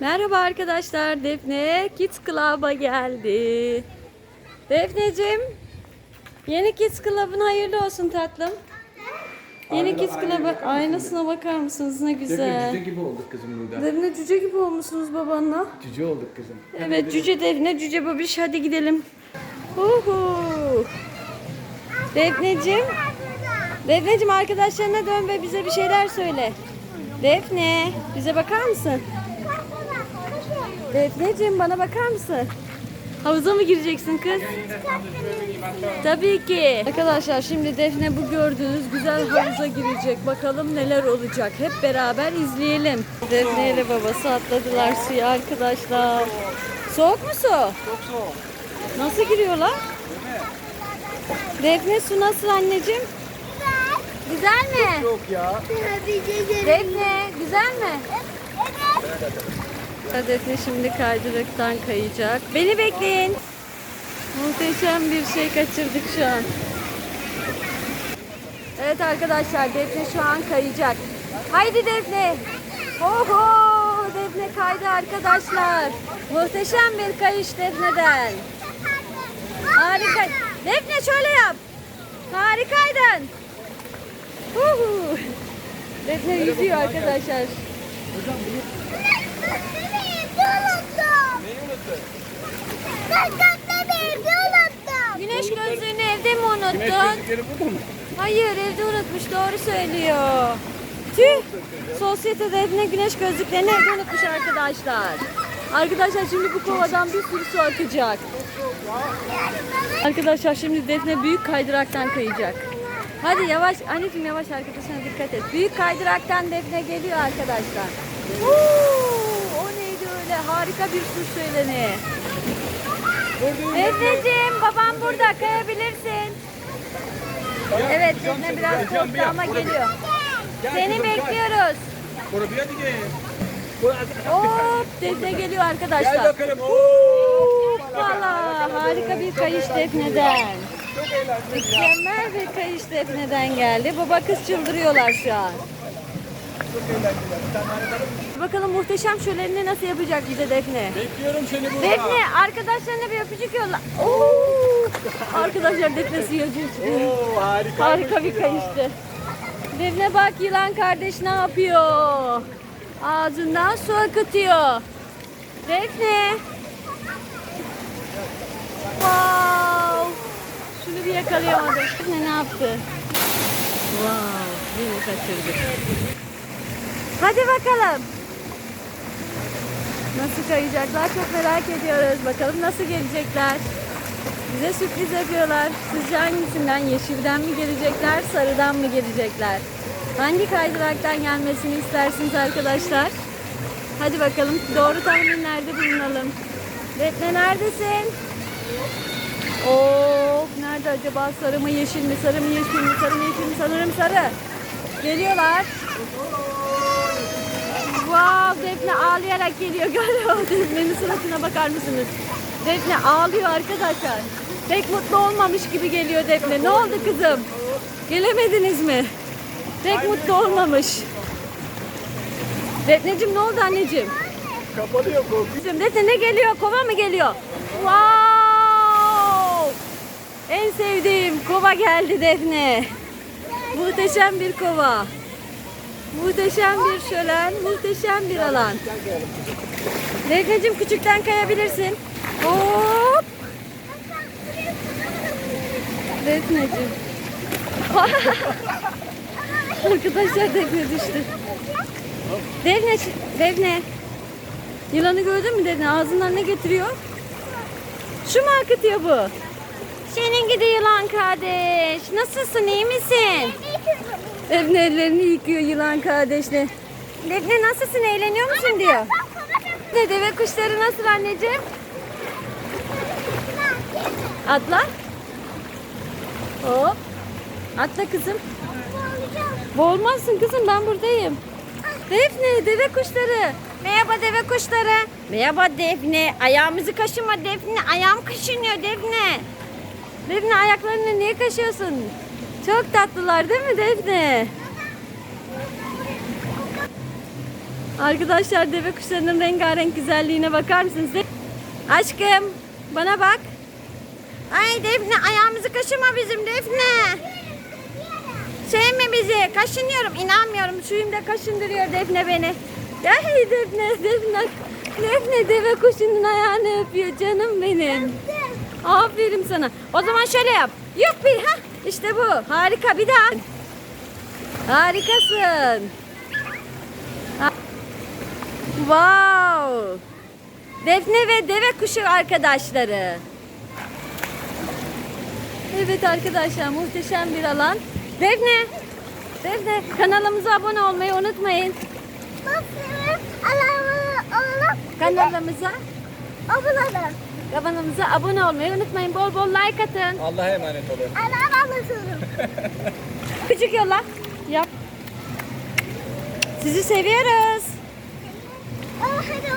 Merhaba arkadaşlar. Defne Kids Club'a geldi. Defneciğim, yeni Kids Club'ın hayırlı olsun tatlım. Yeni Kids Club'a aynasına bakar mısınız ne Defne güzel. cüce gibi olduk kızım burada. Defne cüce gibi olmuşsunuz babanla. Cüce olduk kızım. Evet cüce Defne, cüce babiş hadi gidelim. Uhu. Defneciğim, Defneciğim arkadaşlarına dön ve bize bir şeyler söyle. Defne, bize bakar mısın? Defneciğim bana bakar mısın? Havuza mı gireceksin kız? Tabii ki. Arkadaşlar şimdi Defne bu gördüğünüz güzel havuza girecek. Bakalım neler olacak. Hep beraber izleyelim. Defne ile babası atladılar suya arkadaşlar. Soğuk mu su? Çok soğuk. Nasıl giriyorlar? Defne su nasıl anneciğim? Güzel mi? Yok ya. Defne güzel mi? Defne şimdi kaydıraktan kayacak. Beni bekleyin. Muhteşem bir şey kaçırdık şu an. Evet arkadaşlar Defne şu an kayacak. Haydi Defne. Oho Defne kaydı arkadaşlar. Muhteşem bir kayış Defne'den. Harika. Defne şöyle yap. Harikaydın. Uhu. Defne yüzüyor arkadaşlar. Neyi unuttun? Güneş gözlüğünü evde mi Güneş gözlükleri burada mı? Hayır evde unutmuş doğru söylüyor. Tüh! Sosyete Defne güneş gözlüklerini evde unutmuş arkadaşlar. Arkadaşlar şimdi bu kovadan bir sürü su akacak. Arkadaşlar şimdi Defne büyük kaydıraktan kayacak. Hadi yavaş anneciğim yavaş arkadaşına dikkat et. Büyük kaydıraktan Defne geliyor arkadaşlar. Huu! O neydi öyle harika bir su şöleni. Defneciğim babam burada kayabilirsin. Evet Defne biraz korktu ama geliyor. Seni bekliyoruz. Gel. Bora hadi. Hop Defne geliyor Gel arkadaşlar. bakalım. Oo. Valla harika bir kayış eğlenceli. Mükemmel bir kayış Defne'den geldi. Baba kız çıldırıyorlar şu an. Bakalım muhteşem şölenini nasıl yapacak bize Defne. Bekliyorum seni burada. Defne arkadaşlarına bir öpücük yolla. Oo! Arkadaşlar düştü. Oo harika. Harika bir kayıştı. Defne bak yılan kardeş ne yapıyor? Ağzından su akıtıyor. Defne. Wow. Şunu bir yakalayamadım. Defne ne yaptı? Wow. Yine kaçırdık. Hadi bakalım. Nasıl kayacaklar çok merak ediyoruz. Bakalım nasıl gelecekler. Bize sürpriz yapıyorlar. Sizce hangisinden? Yeşilden mi gelecekler, sarıdan mı gelecekler? Hangi kaydıraktan gelmesini istersiniz arkadaşlar? Hadi bakalım doğru tahminlerde bulunalım. Defne neredesin? Oo, nerede acaba? Sarı mı yeşil mi? Sarı mı yeşil mi? Sarı mı yeşil mi? Sanırım sarı. Geliyorlar. Wow, Defne ağlayarak geliyor galiba. Defne'nin suratına bakar mısınız? Defne ağlıyor arkadaşlar. Pek mutlu olmamış gibi geliyor Defne. Ne oldu kızım? Gelemediniz mi? Pek mutlu olmamış. Defneciğim ne oldu anneciğim? Kapanıyor korku. Defne ne geliyor? Kova mı geliyor? Wow! En sevdiğim kova geldi Defne. Muhteşem bir kova. Muhteşem bir şölen, muhteşem bir alan. Defneciğim küçükten kayabilirsin. Hop! Defneciğim. Arkadaşlar Defne düştü. Defne, Defne. Yılanı gördün mü Defne? Ağzından ne getiriyor? Şu mu akıtıyor bu? Senin gidi yılan kardeş. Nasılsın, iyi misin? Defne ellerini yıkıyor yılan kardeşle. Defne nasılsın, eğleniyor musun diyor. Ne deve kuşları nasıl anneciğim? Atla. Hop. Atla kızım. Boğulmazsın kızım ben buradayım. Defne deve kuşları. Merhaba deve kuşları. Merhaba Defne. Ayağımızı kaşıma Defne. Ayağım kaşınıyor Defne. Defne ayaklarını niye kaşıyorsun? Çok tatlılar değil mi Defne? Arkadaşlar deve kuşlarının rengarenk güzelliğine bakar mısınız? Aşkım bana bak. Ay Defne ayağımızı kaşıma bizim Defne. Sevme bizi. Kaşınıyorum. inanmıyorum. Suyumda kaşındırıyor Defne beni. Ay Defne, Defne. Defne deve kuşunun ayağını öpüyor canım benim. Aferin sana. O zaman şöyle yap. Yuppi ha. İşte bu. Harika bir daha. Harikasın. Ha- Wow. Defne ve deve kuşu arkadaşları. Evet arkadaşlar muhteşem bir alan. Defne. Defne kanalımıza abone olmayı unutmayın. Kanalımıza kanalımıza abone olmayı unutmayın. Bol bol like atın. Allah'a emanet olun. Küçük yolla. Yap. Sizi seviyoruz. Oh, hadi